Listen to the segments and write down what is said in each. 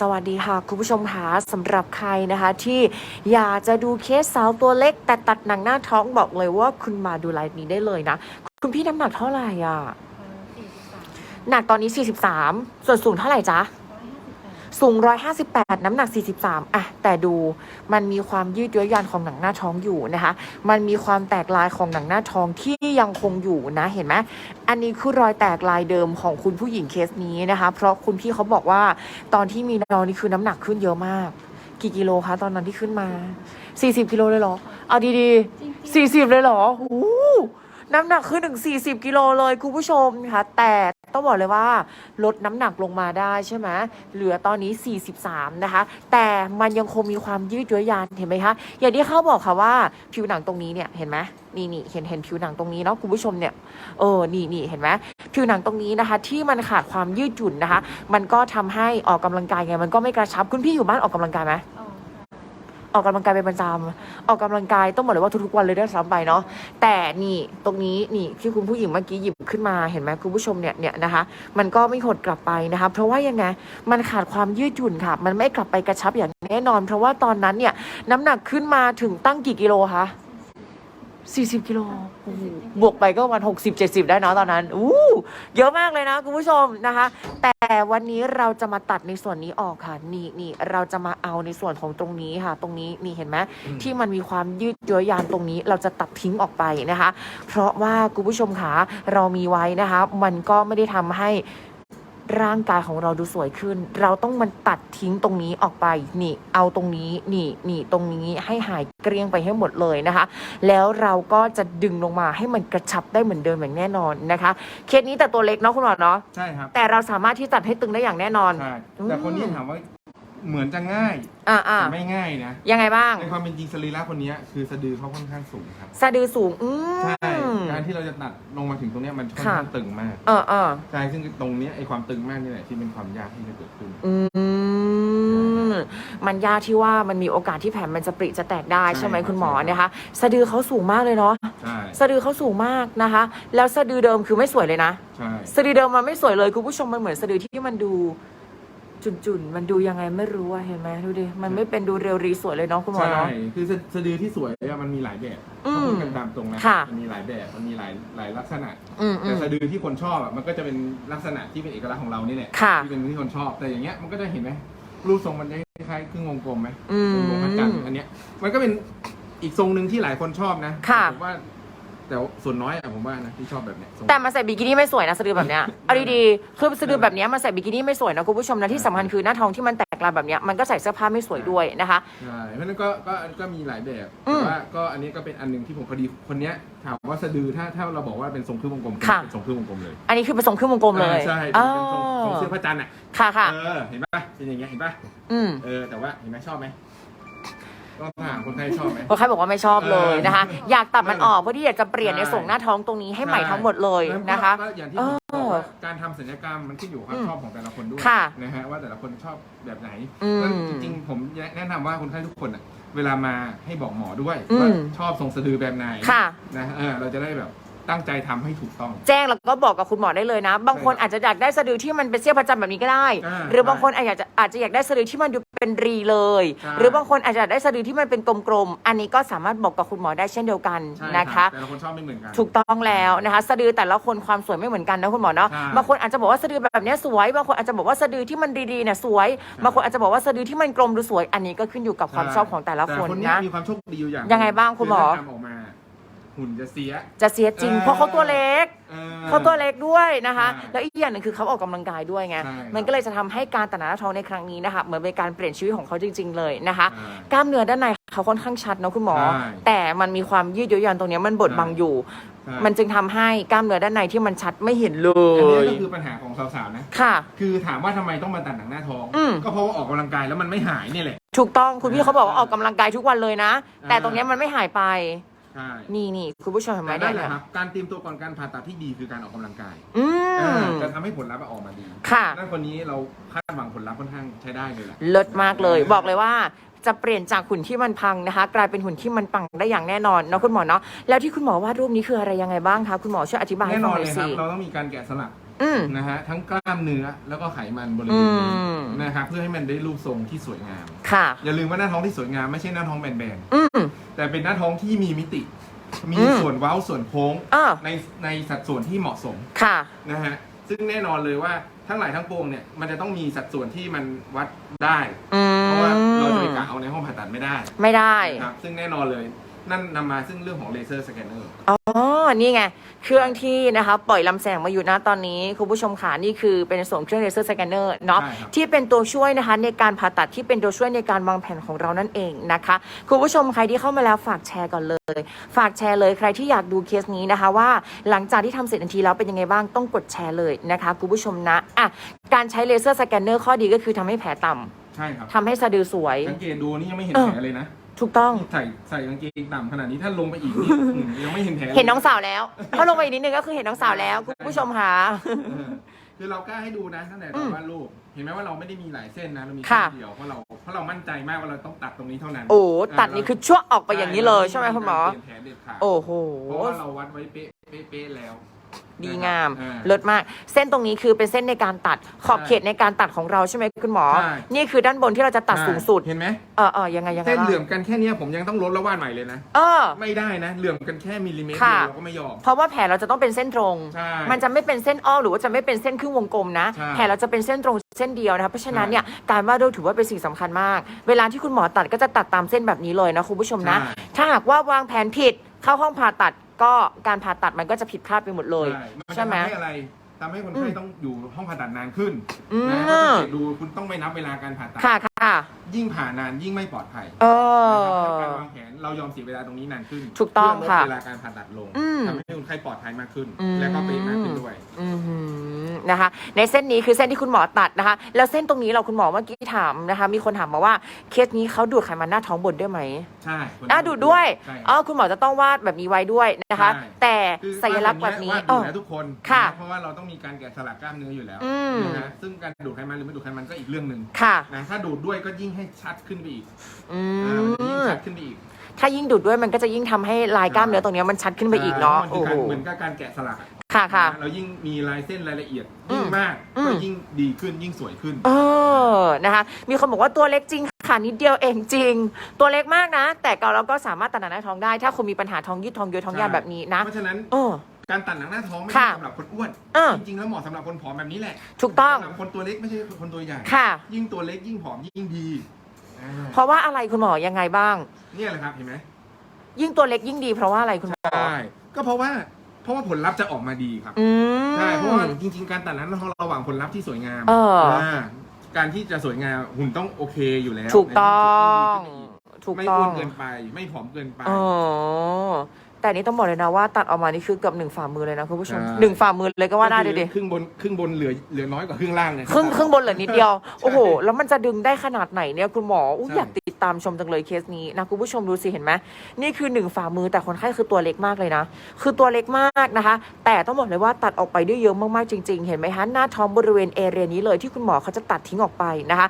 สวัสดีค่ะ คุณผู้ชมค่ะสำหรับใครนะคะ ที่อยากจะดูเคสสาวตัวเล็ก แต่ตัดหนังหน้าท้องบอกเลยว่าคุณมาดูไลฟ์นี้ได้เลยนะ คุณพี่น้ำหนักเท่าไหร่อะหนักตอนนี้ 43 ส่วนสูงเท่าไหร่จ๊ะ สูง 158 น้ำหนัก 43 อะ แต่ดูมันมีความยืดเยื้อยานของหนังหน้าท้องอยู่นะคะ มันมีความแตกลายของหนังหน้าท้องที่ยังคงอยู่นะเห็นไหมอันนี้คือรอยแตกลายเดิมของคุณผู้หญิงเคสนี้นะคะ เพราะคุณพี่เขาบอกว่าตอนที่มีน้องนี่คือน้ำหนักขึ้นเยอะมาก กี่กิโลคะตอนนั้นที่ขึ้นมา 40 กิโลเลยเหรอ เอาดีๆ40 เลยเหรอหู น้ำหนักขึ้นถึง 40 กิโลเลยคุณผู้ชมนะคะแต่ต้องบอกเลยว่าลดน้ำหนักลงมาได้ใช่ไหมเหลือตอนนี้ 43 นะคะ แต่มันยังคงมีความยืดเยื้อยานเห็นไหมคะ อย่างที่เขาบอกค่ะว่าผิวหนังตรงนี้เนี่ยเห็นไหมนี่นี่เห็นเห็นผิวหนังตรงนี้เนาะคุณผู้ชมเนี่ยเออนี่นี่เห็นไหมผิวหนังตรงนี้นะคะ ที่มันขาดความยืดหยุ่นนะคะ มันก็ทำให้ออกกำลังกายไง มันก็ไม่กระชับคุณพี่อยู่บ้านออกกำลังกายไหม ออกกำลังกายเป็นประจำออกกำลังกายต้องบอกเลยว่าทุกๆวันเลยด้วยซ้ำไปเนาะแต่นี่ตรงนี้นี่ที่คุณผู้หญิงเมื่อกี้หยิบขึ้นมาเห็นไหมคุณผู้ชมเนี่ยเนี่ยนะคะ มันก็ไม่หดกลับไปนะคะ เพราะว่ายังไงมันขาดความยืดหยุ่นค่ะ มันไม่กลับไปกระชับอย่างแน่นอน เพราะว่าตอนนั้นเนี่ยน้ำหนักขึ้นมาถึงตั้งกี่กิโลคะ 40 กิโลโอ้โหบวกไปก็ประมาณ60 70 ได้เนาะตอนนั้นอู้เยอะมากเลยนะคุณผู้ชมนะคะ แต่วันนี้เราจะมาตัดในส่วนนี้ออกค่ะ นี่นี่เราจะมาเอาในส่วนของตรงนี้ค่ะ ตรงนี้นี่เห็นไหมที่มันมีความยืดเยื้อยานตรงนี้ เราจะตัดทิ้งออกไปนะคะ เพราะว่าคุณผู้ชมคะเรามีไว้นะคะ มันก็ไม่ได้ทำให้ ร่างกายของเราดูสวยขึ้น เราต้องมันตัดทิ้งตรงนี้ออกไป นี่ เอาตรงนี้ นี่นี่ตรงนี้ให้หายเกลี้ยงไปให้หมดเลยนะคะ แล้วเราก็จะดึงลงมาให้มันกระชับได้เหมือนเดิมอย่างแน่นอนนะคะเคสนี้แต่ตัวเล็กเนาะคุณหมอเนาะใช่ครับแต่เราสามารถที่ตัดให้ตึงได้อย่างแน่นอน ใช่แต่คนนี้ถามว่าเหมือนจะง่ายอ่าอ่าแต่ไม่ง่ายนะยังไงบ้างในความเป็นจริงสรีระคนนี้คือสะดือเขาค่อนข้างสูงครับ สะดือสูงอืใช่ม การที่เราจะตัดลงมาถึงตรงเนี้ยมันค่อนค่ะข้างตึงมากเออเออใช่ซึ่งตรงเนี้ยไอ้ความตึงมากนี่แหละที่เป็นความยากที่จะเกิดขึ้น อืมมันยากที่ว่ามันมีโอกาสที่แผลมันจะปริจะแตกได้ใช่ใช่ไหมครับคุณหมอใช่ครับ นะคะ สะดือเขาสูงมากเลยเนาะใช่สะดือเขาสูงมากนะคะ แล้วสะดือเดิมคือไม่สวยเลยนะ ใช่ สะดือเดิมมันไม่สวยเลยคุณผู้ชมมันเหมือนสะดือที่มันดู จุนๆ มันดูยังไงไม่รู้อะเห็นไหมดูดิ มันไม่เป็นดูเรียวรีสวยเลยเนาะคุณหมอใช่ เนาะ คือสะสะดือที่สวยอะมันมีหลายแบบอืมถ้าพูดกันตามตรงนะค่ะ มันมีหลายแบบ มันมีหลายหลายลักษณะ อืมอืแต่ม สะดือที่คนชอบอะมันก็จะเป็นลักษณะที่เป็นเอกลักษณ์ของเรานี่แหละ ค่ะที่เป็นที่คนชอบ แต่อย่างเงี้ยมันก็จะเห็นไหมรูปทรงมันจะคล้ายๆครึ่งวงกลมไหมอืมวงกลมพระจันทร์อันเนี้ย มันก็เป็นอีกทรงหนึ่งที่หลายคนชอบนะค่ะ ผมว่า แต่ส่วนน้อยอะผมว่านะที่ชอบแบบเนี้ยทรง แต่มาใส่บิกินี่ไม่สวยนะสะดือแบบเนี้ยเอาดีๆคือสะดือแบบเนี้ยมาใส่บิกินี่ไม่สวยนะคุณผู้ชมนะที่สำคัญคือหน้าท้องที่มันแตกลายแบบเนี้ยมันก็ใส่เสื้อผ้าไม่สวยด้วยนะคะ ใช่เพราะฉะนั้นก็ก็ก็มีหลายแบบอืแต่มว่าก็อันนี้ก็เป็นอันหนึงที่ผมพอดีคนเนี้ยถามว่าสะดือถ้าถ้าเราบอกว่าเป็นทรงครึ่งวงกลมค่ะ เป็นทรงครึ่งวงกลมเลยอันนี้คือผสมครึ่งวงกลมเลยอ่าใช่อ๋อเป็นทรงทรงเสื้อพระจันทร์อะค่ะค่ะเออเห็นปะเป็นอย่างเงี้ยเห็นปะอืมเออแต่ว่าเห็นไหมชอบไหม ก็ถามคนไทยชอบไหม คนไข้บอกว่าไม่ชอบเลยนะคะเอออยากตัดมันออกเพื่อที่อยากจะเปลี่ยนในใช่ ส่งหน้าท้องตรงนี้ให้ใหม่ทั้งหมดเลยนะคะ ก็อย่างที่เอผมอบอกว่าการทำศัลยกรรมมันขึ้นอยู่กับความอืมชอบของแต่ละคนด้วยค่ะนะฮะว่าแต่ละคนชอบแบบไหนอืมนั้นจริงๆผมแนะนำว่าคนไข้ทุกคนอะเวลามาให้บอกหมอด้วยอืมว่าชอบทรงสะดือแบบไหนค่ะ นะฮะเออเราจะได้แบบ ตั้งใจทำให้ถูกต้อง แจ้งแล้วก็บอกกับคุณหมอได้เลยนะ บางคนใช่ครับอาจจะอยากได้สะดือที่มันเป็นเสี้ยวประจำแบบนี้ก็ได้ อ่าหรือบางคนอาจจะอาจจะอยากได้สะดือที่มันดูเป็นรีเลย ใช่ หรือบางคนอาจจะอยากได้สะดือที่มันเป็นกลมๆอันนี้ก็สามารถบอกกับคุณหมอได้เช่นเดียวกันใช่นะคะรับแต่ละคนชอบไม่เหมือนกัน ถูกต้องแล้วนะคะสะดือแต่ละคนความสวยไม่เหมือนกันนะคุณหมอเนาะใช่บางคนอาจจะบอกว่าสะดือแบบเนี้ยสวยบางคนอาจจะบอกว่าสะดือที่มันดีๆเนี่ยสวยบางคนอาจจะบอกว่าสะดือที่มันกลมดูสวย อันนี้ก็ขึ้นอยู่กับความชอบของแต่ละคนแต่เนี้ยนะ มีความโชคดีอยู่อย่างยังไงบ้างคุณหมอถ้าทำออกมา หุ่นจะเสีย จะเสียจริง เพราะเขาตัวเล็ก ออ เขาตัวเล็กด้วยนะคะ ใช่แล้วอีกอย่างหนึ่งคือเขาออกกำลังกายด้วยไง ใช่ครับมันก็เลยจะทำให้การตัดหน้าท้องในครั้งนี้นะคะเหมือนเป็นการเปลี่ยนชีวิตของเขาจริง ๆ เลยนะคะ ใช่กล้ามเนื้อด้านในเขาค่อนข้างชัดนะคุณหมอ ใช่แต่มันมีความยืดเยื้อยานตรงเนี้ยมันบดบังอยู่ ใช่มันจึงทำให้กล้ามเนื้อด้านในที่มันชัดไม่เห็นเลอันนี้ย ก็คือปัญหาของสาวๆนะ ค่ะ คือถามว่าทำไมต้องมาตัดหนังหน้าท้อง อืม ก็เพราะว่าออกกำลังกายแล้วมันไม่หายนี่แหละ ถูกต้องคุณพี่เขาบอกว่าออกกำลังกายทุกวันเลยนะอ่าแต่ตรงเนี้ยมันไม่หายไป ใช่นี่นี่คุณผู้ชมเห็นไหมแต่นั่นแหเนี่ยละครับ การเตรียมตัวก่อนการผ่าตัดที่ดีคือการออกกำลังกายอืมอ่าจะทำให้ผลลัพธ์ออกมาดีค่ะ นั่นคนนี้เราคาดหวังผลลัพธ์ค่อนข้างใช้ได้เลยแหละ เลิศมากเลย บอกเลยว่าจะเปลี่ยนจากหุ่นที่มันพังนะคะ กลายเป็นหุ่นที่มันปังได้อย่างแน่นอนเนาะคุณหมอเนาะแล้วที่คุณหมอวาดรูปนี้คืออะไรยังไงบ้างคะคุณหมอช่วยอธิบายให้แน่นฟังอนหน่เลอยยครัสิบเราต้องมีการแกะสลักอืม นะฮะทั้งกล้ามเนื้อแล้วก็ไขมันบริอืเวณนี้มนะครับเพื่อให้มันได้รูปทรงที่สวยงาม ค่ะ อย่าลืมว่าหน้าท้องที่สวยงามไม่ใช่หน้าท้องแบนอืม ๆ แต่เป็นหน้าท้องที่มีมิติ มีอืม ส่วนเว้าส่วนโค้ง อ่าในในสัดส่วนที่เหมาะสมค่ะ นะฮะซึ่งแน่นอนเลยว่าทั้งหลายทั้งปวงเนี่ยมันจะต้องมีสัดส่วนที่มันวัดได้ อืมเพราะว่าเราจะไปกะเอาในห้องผ่าตัดไม่ได้ไม่ได้ นะครับซึ่งแน่นอนเลยนั่นนำมาซึ่งเรื่องของเลเซอร์สแกนเนอร์ อ๋อ นี่ไง เครื่องที่นะคะปล่อยลำแสงมาอยู่นะตอนนี้คุณผู้ชมขานี่คือเป็นส่วนเครื่องเลเซอร์สแกนเนอร์เนาะใช่ครับที่เป็นตัวช่วยนะคะในการผ่าตัดที่เป็นตัวช่วยในการวางแผนของเรานั่นเองนะคะคุณผู้ชมใครที่เข้ามาแล้วฝากแชร์ก่อนเลย ฝากแชร์เลยใครที่อยากดูเคสนี้นะคะว่าหลังจากที่ทำเสร็จทันทีแล้วเป็นยังไงบ้างต้องกดแชร์เลยนะคะคุณผู้ชมนะอะการใช้เลเซอร์สแกนเนอร์ข้อดีก็คือทำให้แผลต่ำใช่ครับทำให้สะดือสวย สังเกตดูนี่ยังไม่เห็นเออแผลเลยนะ ถูกต้อง ใส่ใส่กางเกงต่ำขนาดนี้ถ้าลงไปอีกนี่อืมยังไม่เห็นแผลลย เห็นน้องสาวแล้วถ้าลงไปอีกนิดนึงก็คือเห็นน้องสาวแล้วคุณผู้ชมค่ะ เออคือเรากล้าให้ดูนะตั้งแต่อืเรามวาดรูปเห็นไหมว่าเราไม่ได้มีหลายเส้นนะเรามีค่ะเส้นเดียวเพราะเราเพราะเรามั่นใจมากว่าเราต้องตัดตรงนี้เท่านั้นโอ้เตัดนี่คือชั่วออกไปอย่างนี้เลยใช่ไหมคุณหมอ เปลี่ยนแผนเด็ดขาดโอ้โห เพราะว่าเราวัดไว้เป๊ะเป๊ะเป๊ะแล้ว ดีงามอ่าเลิศมาก เส้นตรงนี้คือเป็นเส้นในการตัดขอบใช่เขตในการตัดของเราใช่ไหมคุณหมอ ใช่ นี่คือด้านบนที่เราจะตัดสูงสุด เห็นไหมเออเออยังไงยังไงเส้นบ้างเหลื่อมกันแค่เนี้ยผมยังต้องลดแล้ววาดใหม่เลยนะ เออ ไม่ได้นะ เหลื่อมกันแค่มิลลิเมตรค่ะเดียวเราก็ไม่ยอม เพราะว่าแผลเราจะต้องเป็นเส้นตรง ใช่มันจะไม่เป็นเส้นอ้อมหรือว่าจะไม่เป็นเส้นครึ่งวงกลมนะ ใช่แผลเราจะเป็นเส้นตรงเส้นเดียวนะคะ เพราะฉะนั้นใช่เนี่ยการวาดรูปถือว่าเป็นสิ่งสำคัญมาก เวลาที่คุณหมอตัดก็จะตัดตามเส้นแบบนี้เลยนะคุณผู้ชมนะ ใช่ ถ้าหากว่าวางแผนผิดเข้าห้องผ่าตัด ก็การผ่าตัดมันก็จะผิดพลาดไปหมดเลย ใช่มันใช่จะไหมทำให้อะไรทำให้คนไข้อืมต้องอยู่ห้องผ่าตัดนานขึ้นอืมนะเพราะสังเกตดูคุณต้องไม่นับเวลาการผ่าตัด ค่ะค่ะยิ่งผ่านานยิ่งไม่ปลอดภัยเอนะครับอ การวางแผนเรายอมเสียเวลาตรงนี้นานขึ้นถูกต้องเพื่ลดค่ะเวลาการผ่าตัดลงอืมทำให้คนไข้ปลอดภัยมากขึ้น อืม และก็เป๊ะมากขึ้นด้วย อือหือนะคะ ในเส้นนี้คือเส้นที่คุณหมอตัดนะคะ แล้วเส้นตรงนี้เราคุณหมอเมื่อกี้ถามนะคะ มีคนถามมาว่าเคสนี้เขาดูดไขมันหน้าท้องบนด้วยไหมใช่คนอะดูดด้วยใช่อ๋อคุณหมอจะต้องวาดแบบนี้ไว้ด้วยนะคะ ใช่ แต่คือสัญลักษณ์แบบนี้วาดเออยู่อแล้วทุกคนค่ะนเพราะว่าเราต้องมีการแกะสลักกล้ามเนื้ออยู่แล้วอืม นะฮะซึ่งการดูดไขมันหรือไม่ดูดไขมันก็อีกเรื่องหนึ่งค่ะ นะถ้าดูดด้วยก็ยิ่งให้ชัดขึ้นไปอีกอือ่ามันจะยิ่งมชัดขึ้นไปอีกถ้ายิ่งดูดด้วยมันก็จะยิ่งทำให้ลายกล้ามเนื้อตรงเนี้ยมันชัดขึ้นไปอีกเนาะมันคืโอ้อโหการเหมือนกับการแกะสลักอะค่ะค่ะนะเรายิ่งมีลายเส้นรายละเอียดอืมยิ่งมากอืม ก็ยิ่งดีขึ้นยิ่งสวยขึ้น เออนะคะ มีคนบอกว่าตัวเล็กจริงค่ะนิดเดียวเองจริง ตัวเล็กมากนะ แต่ก็เราก็สามารถตัดหนังหน้าท้องได้ ถ้าคุณมีปัญหาท้องยืดท้องเยอะท้องยานใช่แบบนี้นะ เพราะฉะนั้น เออ การตัดหนังหน้าท้องไม่ค่ะใช่สำหรับคนอ้วนเออจริงๆแล้วเหมาะสำหรับคนผอมแบบนี้แหละถูกต้อง สำหรับคนตัวเล็กไม่ใช่คนตัวใหญ่ ค่ะ ยิ่งตัวเล็กยิ่งผอมยิ่งดีอ่าเพราะว่าอะไรคุณหมอยังไงบ้าง เนี่ยแหละครับเห็นไหมยิ่งตัวเล็กยิ่งดีเพราะว่าอะไรคุณหมอใช่ก็เพราะว่าเพราะว่าผลลัพธ์จะออกมาดีครับอืม ใช่เพราะว่าจริง ๆ การตัดหนังหน้าท้องระหว่างผลลัพธ์ที่สวยงามเอออ่าการที่จะสวยงามหุ่นต้องโอเคอยู่แล้วถูกต้องในที่สุดถูกไม่ต้อ้อวงนเกินไป ไม่ผอมเกินไป อ๋อ แต่อันนี้ต้องบอกเลยนะว่าตัดออกมานี่คือเกือบหนึ่งฝ่ามือเลยนะคุณผู้ชมใช่ หนึ่งฝ่ามือเลยก็ว่าได้เลยดิครึ่งบนครึ่งบนเหลือเหลือน้อยกว่าครึ่งล่างเลยครึ่งครึ่งบนเหลือนิดเดียว โอ้โห แล้วมันจะดึงได้ขนาดไหนเนี่ยคุณหมออุ้ยใช่อยากติดตามชมจังเลยเคสนี้นะคุณผู้ชมดูสิเห็นไหมนี่คือหนึ่งฝ่ามือแต่คนไข้คือตัวเล็กมากเลยนะ คือตัวเล็กมากนะคะ แต่ต้องบอกเลยว่าตัดออกไปได้เยอะมากๆจริง ๆ เห็นไหมคะหน้าท้องบริเวณเอเรียนี้เลยที่คุณหมอเขาจะตัดทิ้งออกไปนะคะ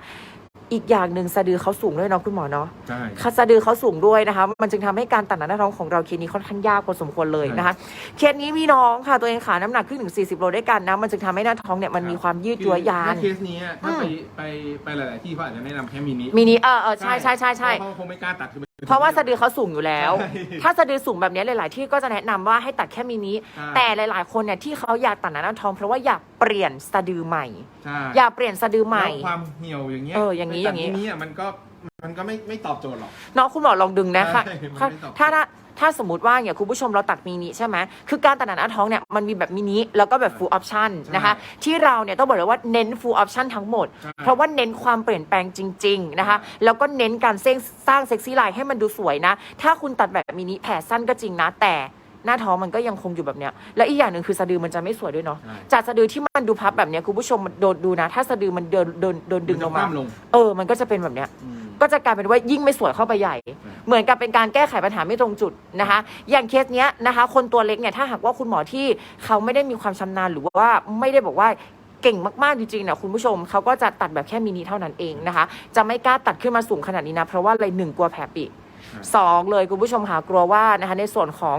อีกอย่างหนึ่งสะดือเขาสูงด้วยเนาะคุณหมอเนาะใช่คัสะดือเขาสูงด้วยนะคะ มันจึงทำให้การตัดหนังหน้าท้องของเราเคสนี้ค่อนข้างยากพอสมควรเลยนะคะ เคสนี้มีน้องค่ะตัวเองขาน้ำหนักขึ้นถึง 40 โลด้วยกันนะ มันจึงทำให้หน้าท้องเนี่ยมันมีความยืดยัวยานคือถ้เคสนี้อะถ้าไปไปไปหลาย ๆ ที่เขาอาจจะแนะนำแค่มินิมินิเออเออใช่ใช่ใช่ใช่เพราะเขาคงไม่กล้าตัดคือมัน เพราะว่าสะดือเขาสูงอยู่แล้ว ใช่ถ้าสะดือสูงแบบนี้หลาย ๆ ที่ก็จะแนะนำว่าให้ตัดแค่มินิใช่แต่หลาย ๆ คนเนี่ยที่เขาอยากตัดหนังหน้าท้องเพราะว่าอยากเปลี่ยนสะดือใหม่ ใช่อยากเปลี่ยนสะดือใหม่ แล้วความเหี่ยวอย่างเงี้ยเอออย่างนี้ไปตัดอย่างนี้มินิอะมันก็มันก็ไม่ไม่ตอบโจทย์หรอกน้องคุณหมอลองดึงนะคะใช่มันถ้าไม่ตอบ ถ้าถ้า ถ้าสมมติว่าเนี่ยคุณผู้ชมเราตัดมินิใช่ไหมคือการตัดหนังหน้าท้องเนี่ยมันมีแบบมินิแล้วก็แบบ full option นะคะ ที่เราเนี่ยต้องบอกเลยว่าเน้น full option ทั้งหมดใช่เพราะว่าเน้นความเปลี่ยนแปลงจริง ๆ นะคะ แล้วก็เน้นการสร้างสร้างเซ็กซี่ไลน์ให้มันดูสวยนะ ถ้าคุณตัดแบบมินิแผ่สั้นก็จริงนะแต่หน้าท้องมันก็ยังคงอยู่แบบเนี้ย และอีกอย่างหนึ่งคือสะดือมันจะไม่สวยด้วยเนาะใช่จากสะดือที่มันดูพับแบบเนี้ยคุณผู้ชมโดนดูนะ ถ้าสะดือมันเดินโดนโดนดึงลงนจะมาคว่ำลงเออ มันก็จะเป็นแบบเนี้ย อืม ก็จะกลายเป็นว่ายิ่งไม่สวยเข้าไปใหญ่ เหมือนกับเป็นการแก้ไขปัญหาไม่ตรงจุดนะคะ อย่างเคสเนี้ยนะคะ คนตัวเล็กเนี่ยถ้าหากว่าคุณหมอที่เขาไม่ได้มีความชำนาญหรือว่าไม่ได้บอกว่าเก่งมาก ๆ จริงๆนะคุณผู้ชมเขาก็จะตัดแบบแค่มินิเท่านั้นเองนะคะ จะไม่กล้าตัดขึ้นมาสูงขนาดนี้นะ เพราะว่าอะไรหนึ่งกลัวแผลปิครับสองเลยคุณผู้ชมค่ะกลัวว่านะคะในส่วนของ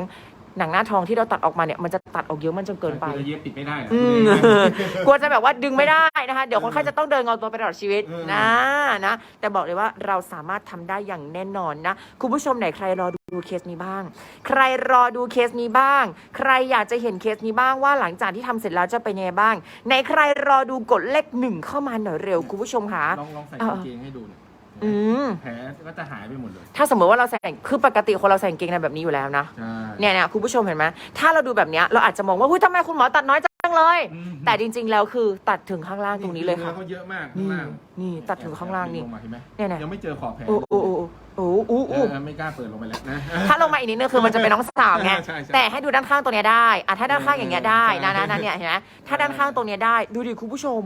หนังหน้าท้องที่เราตัดออกมาเนี่ยมันจะตัดออกเยอะมันจนเกินไป คือเย็บปิดไม่ได้เหรออืมเลยนะกลัวจะแบบว่าดึงไม่ได้นะคะ เดี๋ยวคนไข้จะต้องเดินงอตัวไปตลอดชีวิตเออนะนะ แต่บอกเลยว่าเราสามารถทำได้อย่างแน่นอนนะ คุณผู้ชมไหนใครรอดูเคสนี้บ้าง ใครรอดูเคสนี้บ้าง ใครอยากจะเห็นเคสนี้บ้างว่าหลังจากที่ทำเสร็จแล้วจะเป็นยังไงบ้าง ในใครรอดูกดเลขหนึ่งเข้ามาหน่อยเร็วคุณผู้ชมค่ะลองลองใส่เออกางเกงให้ดูหน่อย อืม แผลก็จะหายไปหมดเลย ถ้าสมมติว่าเราใส่คือปกติคนเราใส่กางเกงในแบบนี้อยู่แล้วนะ ใช่ เนี่ยเนี่ยคุณผู้ชมเห็นไหมถ้าเราดูแบบเนี้ยเราอาจจะมองว่าหุ้ยทำไมคุณหมอตัดน้อยจังเลย อืม แต่จริง ๆ แล้วคือตัดถึงข้างล่างตรงนี้เลยค่ะนื้อเขาเยอะมากข้างนี่ล่างนี่ตัดถึงข้างล่างนี่ลงมาเห็นไหมเนี่ยเนี่ยยังไม่เจอขอบแผลโอ้โอ้โอ้โอ้โอ้เอโอ้อไม่กล้าเปิดลงไปแล้วนะ ถ้าลงมาอีกนิดนึงคือมันจะเป็นน้องสาวไงใช่ใช่แต่ให้ดูด้านข้างตัวเนี้ยได้อะถ้าด้านข้างอย่างเงี้ยได้นะนะนะเนี่ยเห็นไหมถ้าด้านข้างตรงเนี้ยได้ ดูดิคุณผู้ชม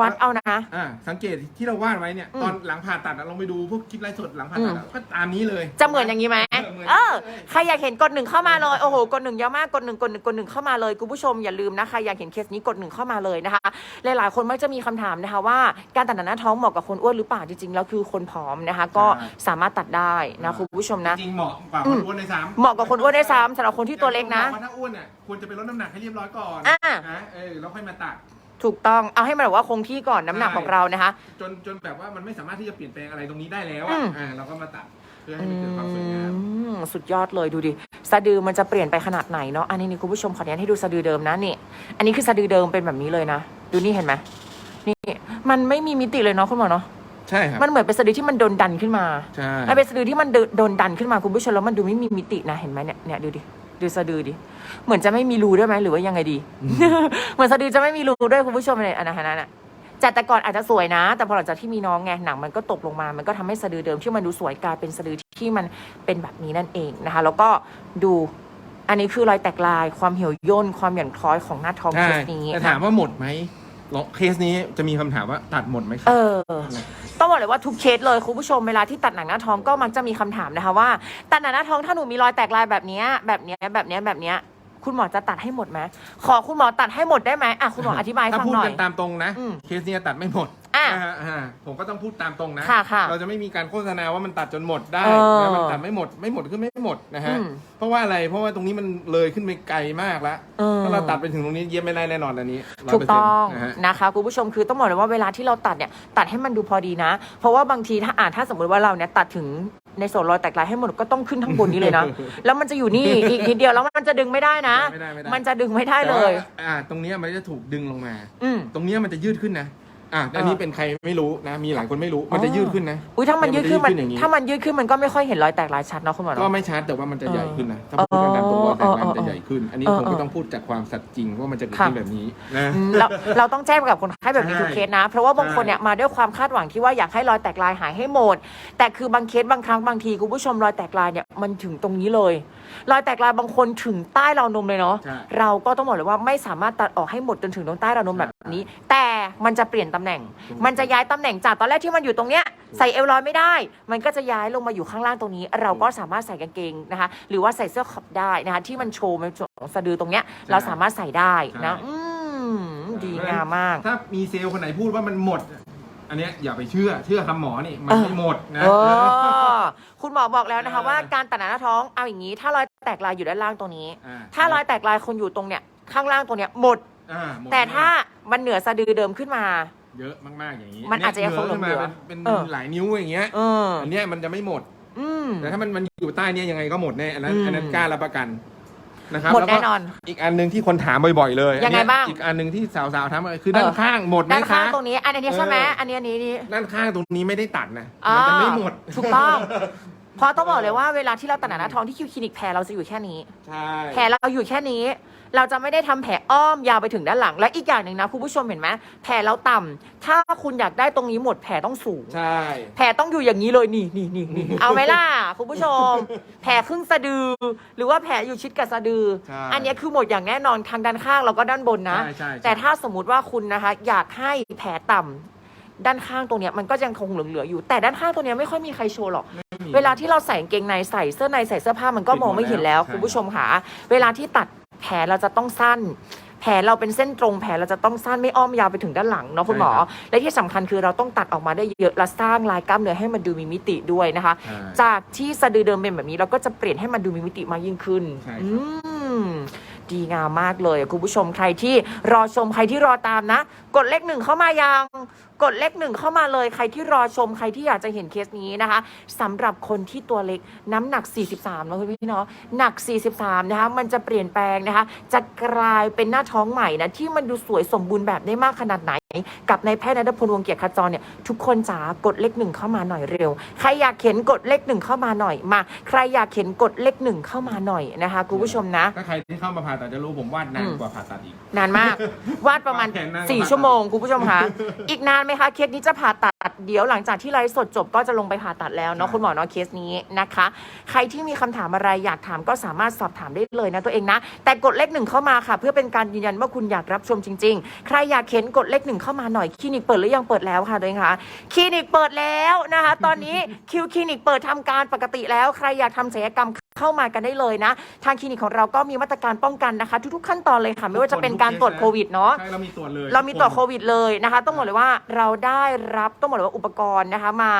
วัดเอานะ อ่าสังเกตที่เราวาดไว้เนี่ย อืม ตอนหลังผ่าตัดอะลองไปดูพวกคลิปไลฟ์สดหลังผ่าตัดอะก็ตามนี้เลย จะเหมือนอย่างนี้ไหมเออเหมือน เออเลยใครอยากเห็นกดหนึ่งเข้ามาเลย โอ้โห กดหนึ่งเยอะมาก กดหนึ่งกดหนึ่งกดหนึ่งเข้ามาเลย คุณผู้ชมอย่าลืมนะ ใครอยากเห็นเคสนี้กดหนึ่งเข้ามาเลยนะคะ หลายๆ คนมักจะมีคำถามนะคะว่า การตัดหน้าท้องเหมาะกับคนอ้วนหรือเปล่า จริงๆ แล้วคือคนผอมนะคะ ก็สามารถตัดได้นะคุณผู้ชมนะ จริงๆเหมาะกว่าอืคนมอ้วนในสามเหมาะกับคนอ้วนได้วยซ้ำสำหรับคนที่ตัวเล็กนะว่าถ้าอ้วนเนี่ยควรจะไปลดน้ำหนักให้เรียบร้อยก่อนอ่า นะเออแล้วค่อยมาตัด ถูกต้องเอาให้มันแบบว่าคงที่ก่อนน้ำหนักของเรานะคะ จนจนแบบว่ามันไม่สามารถที่จะเปลี่ยนแปลงอะไรตรงนี้ได้แล้วอือะม อ่าเราก็มาตัดเพื่อให้มันเกิดความสวยงาม อืมสุดยอดเลยดูดิสะดือมันจะเปลี่ยนไปขนาดไหนเนาะอันนี้นี่คุณผู้ชมขออนุญาตให้ดูสะดือเดิมนะนี่อันนี้คือสะดือเดิมเป็นแบบนี้เลยนะ ดูนี่เห็นไหมนี่มันไม่มีมิติเลยเนาะคุณหมอเนาะใช่ครับมันเหมือนเป็นสะดือที่มันโดนดันขึ้นมาใช่มันเป็นสะดือที่มันโดนดันขึ้นมาคุณผู้ชมแล้วมันดูไม่มีมิตินะเห็นไหมเนี่ยเนี่ยดูดิ ดูสะดือดิ เหมือนจะไม่มีรูด้วยไหมหรือว่ายังไงดี เหมือนสะดือจะไม่มีรูด้วยคุณผู้ชมเลยอันนั้นอันนั้นอะจากแต่ก่อนอาจจะสวยนะ แต่พอหลังจากที่มีน้องไงหนังมันก็ตกลงมา มันก็ทำให้สะดือเดิมที่มันดูสวยกลายเป็นสะดือที่มันเป็นแบบนี้นั่นเองนะคะ แล้วก็ดูอันนี้คือรอยแตกลายความเหี่ยวย่นความหย่อนคล้อยของหน้าท้องใช่เคสนี้แต่ถามว่าหมดไหมลองเคสนี้จะมีคำถามว่าตัดหมดไหมครัเอบอ ต้องบอกเลยว่าทุกเคสเลยคุณผู้ชมเวลาที่ตัดหนังหน้าท้องก็มักจะมีคำถามนะคะว่าตัดหนังหน้าท้องถ้าหนูมีรอยแตกลายแบบเนี้ยแบบเนี้ยแบบเนี้ยแบบเนี้ยคุณหมอจะตัดให้หมดไหมขอคุณหมอตัดให้หมดได้ไหมอะคุณหมออธิบายให้ถ้าฟังพูดหน่อยกันตามตรงนะอืมเคสเนี้ยตัดไม่หมด อะาอ่าผมก็ต้องพูดตามตรงนะ ค่ะค่ะเราจะไม่มีการโฆษณาว่ามันตัดจนหมดได้เออนะมันตัดไม่หมดไม่หมดคือไม่หมดนะฮะอืมเพราะว่าอะไรเพราะว่าตรงนี้มันเลยขึ้นไปไกลมากแล้วเออ ถ้าเราตัดไปถึงตรงนี้เย็บไม่ได้แน่นอนอันนี้ถูกต้อง100%นะฮะ นะคะคุณผู้ชมคือต้องบอกเลยว่าเวลาที่เราตัดเนี่ยตัดให้มันดูพอดีนะ เพราะว่าบางทีถ้าอ่านถ้าสมมติว่าเราเนี่ยตัดถึงในส่วนรอยแตกลายให้หมดก็ต้องขึ้นทั้งบนนี้เลยนะ แล้วมันจะอยู่นี่อีกนิดเดียวแล้วมันจะดึงไม่ได้นะ ไม่ได้ไม่ได้ มันจะดึงไม่ได้เลยแต่ว่าอ่า ตรงเนี้ยมันจะถูกดึงลงมา อืม ตรงเนี้ยมันจะยืดขึ้นนะ อะเอออัอันนี้เป็นใครไม่รู้นะ มีหลายคนไม่รู้ มันจะยืดขึ้นนะ อุ้ยถ้ามันยืดขึ้นมันมันจะยืดขึ้นอย่างนี้ ถ้ามันยืดขึ้นมันก็ไม่ค่อยเห็นรอยแตกลายชัดเนาะคุณหมอก็เนาะ ไม่ชัดแต่ว่ามันจะเออใหญ่ขึ้นนะ ถ้าพูดกันตามตรงว่าเอแต่อมันเออจะใหญ่ขึ้น อันนี้เออผมก็เออต้องพูดจากความสัตย์จริงว่ามันจะเกิดค่ะขึ้นแบบนี้นะ อืมเราเราต้องแจ้งกับคนไข้แบบนี้ใช่ทุกเคสนะ เพราะว่าบางคนเนี่ยมาด้วยความคาดหวังที่ว่าอยากให้รอยแตกลายหายให้หมด แต่คือบางเคสบางครั้งบางทีคุณผู้ชมรอยแตกลายเนี่ยมันถึงตรงนี้เลย รอยแตกลายบางคนถึงใต้ราวนมเลยเนาะ ใช่เราก็ต้องบอกเลยว่าไม่สามารถตัดออกให้หมดจนถึงตรงใต้ราวนมแบบนี้ แต่มันจะเปลี่ยนตำแหน่งถูกมันจะย้ายตำแหน่งจากตอนแรกที่มันอยู่ตรงเนี้ยใส่เอวลอยไม่ได้ มันก็จะย้ายลงมาอยู่ข้างล่างตรงนี้ เราก็สามารถใส่กางเกงนะคะ หรือว่าใส่เสื้อขอบได้นะคะ ที่มันโชว์มันของสะดือตรงเนี้ย เราสามารถใส่ได้นะอืมดีงามมาก ถ้ามีเซลล์คนไหนพูดว่ามันหมด อันเนี้ยอย่าไปเชื่อเชื่อคำหมอนี่มันเออไม่หมดนะเออคุณหมอบอกแล้วนะคะเออว่าการตัดหน้าท้องเอาอย่างนี้ ถ้ารอยแตกลายอยู่ด้านล่างตรงนี้อ่าถ้ารอยแตกลายคนอยู่ตรงเนี้ยข้างล่างตรงเนี้ยหมดอ่าหมดแต่ถ้ามันเหนือสะดือเดิมขึ้นมา เยอะมากๆอย่างนี้มันอาจจะยังคงเนื้ขึ้นมาเหลือเป็นเอเป็นอหลายนิ้วอย่างเงี้ยเอออันเนี้ยมันจะไม่หมด อืม แต่ถ้ามันมันอยู่ใต้เนี่ยยังไงก็หมดแน่อันนั้นอืม อันนั้นกล้ารับประกันนะครับหมดล้วก็แน่นอน อีกอันหนึ่งที่คนถามบ่อยๆเลยยังไงอันเนี้บ้างอีกอันหนึ่งที่สาวๆถามคือด้านเออข้างหมดไหมด้านข้างคะตรงนี้อันนี้ใช่ไหมเอออั อันนี้อันนี้นี่ ด้านข้างตรงนี้ไม่ได้ตัดนะ อ่ามันจะไม่หมด ถูกต้อง เพราะต้องบอกเลยว่าเวลาที่เราตัดหน้าท้องที่คิวคลินิกแผลเราจะอยู่แค่นี้ ใช่แผลเราอยู่แค่นี้ เราจะไม่ได้ทำแผลอ้อมยาวไปถึงด้านหลัง และอีกอย่างหนึ่งนะคุณผู้ชมเห็นไหมแผลเราต่ำถ้าคุณอยากได้ตรงนี้หมดแผลต้องสูง ใช่ แผลต้องอยู่อย่างนี้เลยนี่นี่นี่นี่เอาไหมล่ะคุณผู้ชม แผลครึ่งสะดือ หรือว่าแผลอยู่ชิดกับสะดือใช่อันเนี้ยคือหมดอย่างแน่นอนทางด้านข้างแล้วก็ด้านบนนะใช่ใช่แต่ถ้าสมมุติว่าคุณนะคะ อยากให้แผลต่ำ ด้านข้างตรงเนี้ยมันก็ยังคงเหลือๆอยู่ แต่ด้านข้างตรงเนี้ยไม่ค่อยมีใครโชว์หรอก ไม่มี เวลาที่เราใส่กางเกงในใส่เสื้อในใส่เสื้อผ้ามันก็ปิดหมมดองไม่เห็นแล้วแล้วคุณผู้ชมค่ะ เวลาที่ตัดแผลเราจะต้องสั้น แผลเราเป็นเส้นตรงแผลเราจะต้องสั้นไม่อ้อมยาวไปถึงด้านหลังเนาะคุณหมอ และที่สำคัญคือเราต้องตัดออกมาได้เยอะและสร้างลายกล้ามเนื้อให้มันดูมีมิติด้วยนะคะ ใช่ จากที่สะดือเดิมเป็นแบบนี้เราก็จะเปลี่ยนให้มันดูมีมิติมากยิ่งขึ้น ใช่ครับ อืม ดีงามมากเลยคุณผู้ชมใครที่รอชมใครที่รอตามนะ กดเลขหนึ่งเข้ามายัง กดเลขหนึ่งเข้ามาเลย ใครที่รอชมใครที่อยากจะเห็นเคสนี้นะคะสำหรับคนที่ตัวเล็กน้ำหนัก 43นะคุณพี่เนาะหนัก 43 นะคะมันจะเปลี่ยนแปลงนะคะ จะกลายเป็นหน้าท้องใหม่นะที่มันดูสวยสมบูรณ์แบบได้มากขนาดไหน กับนายแพทย์นรพลวงศ์เกียรติขจรเนี่ยทุกคนจ๋ากดเลขหนึ่งเข้ามาหน่อยเร็ว ใครอยากเห็นกดเลขหนึ่งเข้ามาหน่อยมา ใครอยากเห็นกดเลขหนึ่งเข้ามาหน่อยนะคะคุณผู้ชมนะ ถ้าใครที่เข้ามาผ่าตัดจะรู้ผมวาดนานกว่าผ่าตัดอีก นานมาก วาดประมาณ วาดแผนนาน4ชั่วโมงคุณผู้ชมคะ อีกนานไหมคะ เคสนี้จะผ่าตัด เดี๋ยวหลังจากที่ไลฟ์สดจบก็จะลงไปผ่าตัดแล้วเนาะคุณหมอเนาะเคสนี้นะคะ ใครที่มีคำถามอะไรอยากถามก็สามารถสอบถามได้เลยนะตัวเองนะ แต่กดเลขหนึ่งเข้ามาค่ะ เพื่อเป็นการยืนยันว่าคุณอยากรับชมจริง ๆ ใครอยากเห็นกดเลขหนึ่งเข้ามาหน่อยคลินิกเปิดหรือยังเปิดแล้วค่ะตัวเองคะคลินิกเปิดแล้วนะคะ ตอนนี้คิวคลินิกเปิดทำการปกติแล้วใครอยากทำศัลยกรรม เข้ามากันได้เลยนะ ทางคลินิกของเราก็มีมาตรการป้องกันนะคะ ทุกๆขั้นตอนเลยค่ะ ไม่ว่าจะเป็นการตรวจโควิดเนาะใช่เรามีตรวจเลยเรามีตรวจโควิดเลยนะคะ ต้องบอกเลยว่าเราได้รับต้องบอกเลยว่าอุปกรณ์นะคะ มา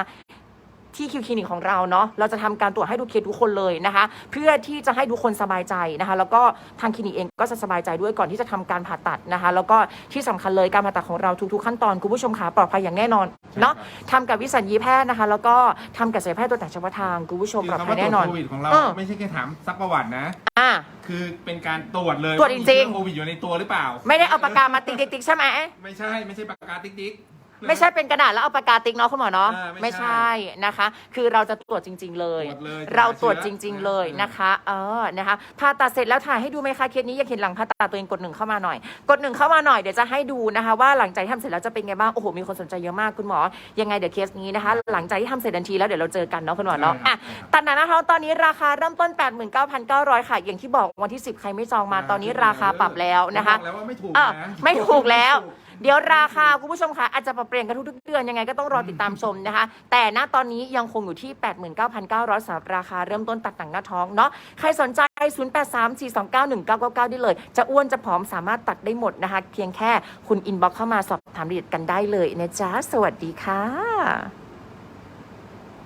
ที่คิวคลินิกของเราเนาะเราจะทำการตรวจให้ทุกเคสทุกคนเลยนะคะ เพื่อที่จะให้ทุกคนสบายใจนะคะ แล้วก็ทางคลินิกเองก็จะสบายใจด้วยก่อนที่จะทำการผ่าตัดนะคะ แล้วก็ที่สำคัญเลยการผ่าตัดของเราทุกๆขั้นตอนคุณผู้ชมคะปลอดภัยอย่างแน่นอนเนาะทำกับวิสัญญีแพทย์นะคะ แล้วก็ทำกับศัลยแพทย์ตัวแต่งเฉพาะทางคุณผู้ชมคือปลอดคำภัว่ายตรแน่วจนอนโควิดของเราเออไม่ใช่แค่ถามซักประวัตินะอะคือเป็นการตรวจเลยตรวจจริงๆามีเชื้อโควิดอยู่ในตัวหรือเปล่า ไม่ได้เอาปากกามาติ๊กๆๆใช่ไหมไม่ใช่ไม่ใช่ปากกาติ๊กติ๊ก ไม่ใช่เป็นกระดาษแล้วเอาปากกาติ๊กเนาะคุณหมอเนาะอ่าไม่ไม่ใช่ใช่นะคะ คือเราจะตรวจจริง ๆ เลย ตรวจเลยเราตรวจหาจเชื้อริง ๆ เลยเออนะคะ เออนะคะผ่าตัดเสร็จแล้วถ่ายให้ดูไหมคะเคสนี้อยากเห็นหลังผ่าตัดตัวเองกดหนึ่งเข้ามาหน่อย กดหนึ่งเข้ามาหน่อยเดี๋ยวจะให้ดูนะคะ ว่าหลังจากที่ทำเสร็จแล้วจะเป็นไงบ้างโอ้โหมีคนสนใจเยอะมากคุณหมอยังไงเดี๋ยวเคสนี้นะคะ หลังจากที่ทำเสร็จทันทีแล้วเดี๋ยวเราเจอกันเนาะคุณหมอเนาะอะ ตัดหนาหน้าท้องตอนนี้ราคาเริ่มต้น 89,900 ค่ะ อย่างที่บอกวันที่ 10 ใครไม่จองมาตอนนี้ราคาปรับแล้วนะคะผมบอกแล้วว่าไม่ถูกอะนะไม่ถูกแล้ว เดี๋ยวราคาคุณผู้ชมคะอาจจะปรับเปลี่ยนกันทุกๆเดือนยังไงก็ต้องรอติดตามชมนะคะ แต่ณตอนนี้ยังคงอยู่ที่ 89,900สำหรับราคาเริ่มต้นตัดหนังหน้าท้องเนาะใครสนใจ 0834291999 ได้เลย จะอ้วนจะผอมสามารถตัดได้หมดนะคะ เพียงแค่คุณอินบ็อกเข้ามาสอบถามรายละเอียดกันได้เลยนะจ๊ะสวัสดีค่ะ